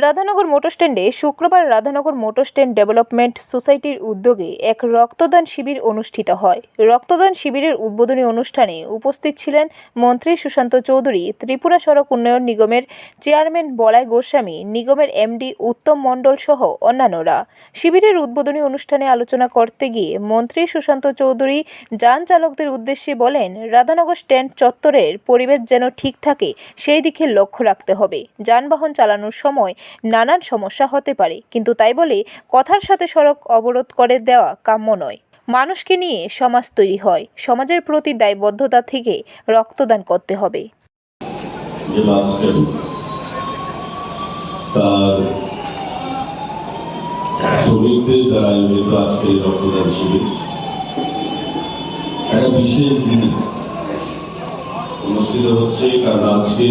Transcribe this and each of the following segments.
Radhanagar motor স্ট্যান্ডে শুক্রবার Radhanagar motor stand development সোসাইটির উদ্যোগে এক রক্তদান শিবির অনুষ্ঠিত হয়। রক্তদান শিবিরের উদ্বোধনী অনুষ্ঠানে উপস্থিত ছিলেন মন্ত্রী সুশান্ত চৌধুরী, ত্রিপুরা সড়ক উন্নয়ন নিগমের চেয়ারম্যান বলাই গোস্বামী, নিগমের এমডি উত্তম মণ্ডল সহ অন্যান্যরা। শিবিরের উদ্বোধনী অনুষ্ঠানে আলোচনা করতে গিয়ে মন্ত্রী সুশান্ত চৌধুরী যান চালকদের উদ্দেশ্যে বলেন, রাধানগর স্ট্যান্ড চত্বরের পরিবেশ যেন ঠিক থাকে, সেই দিকে লক্ষ্য রাখতে হবে। যানবাহন চালানোর সময় নানান সমস্যা হতে পারে। কিন্তু তাই বলে কথার সাথে সড়ক অবরোধ করে দেওয়া কাম্য নয়। মানুষকে নিয়ে সমাজ তৈরি হয়। সমাজের প্রতি দায়বদ্ধতা থেকে রক্তদান করতে হবে। অনুষ্ঠিত হচ্ছে। কারণ আজকে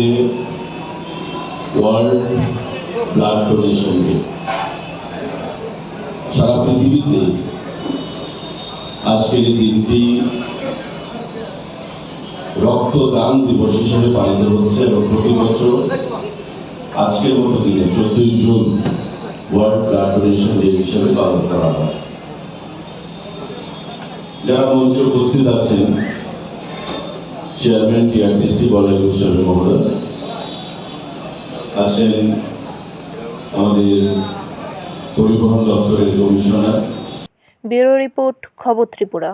ওয়ার্ল্ড ব্লাড ডোনেশন ডে সারা পৃথিবীতে আজকের এই দিনটি রক্তদান দিবস হিসেবে পালিত হচ্ছে এবং প্রতি বছর আজকের মতো দিনে চোদ্দই June world blood donation day হিসেবে পালন করা হয়। যারা মঞ্চে উপস্থিত আছেন, চেয়ারম্যান টিআরটিসি বলাই গোস্বামী মহোদয়, আছেন আমাদের পরিবহন দপ্তরের কমিশনার। ব্যুরো রিপোর্ট খবর ত্রিপুরা।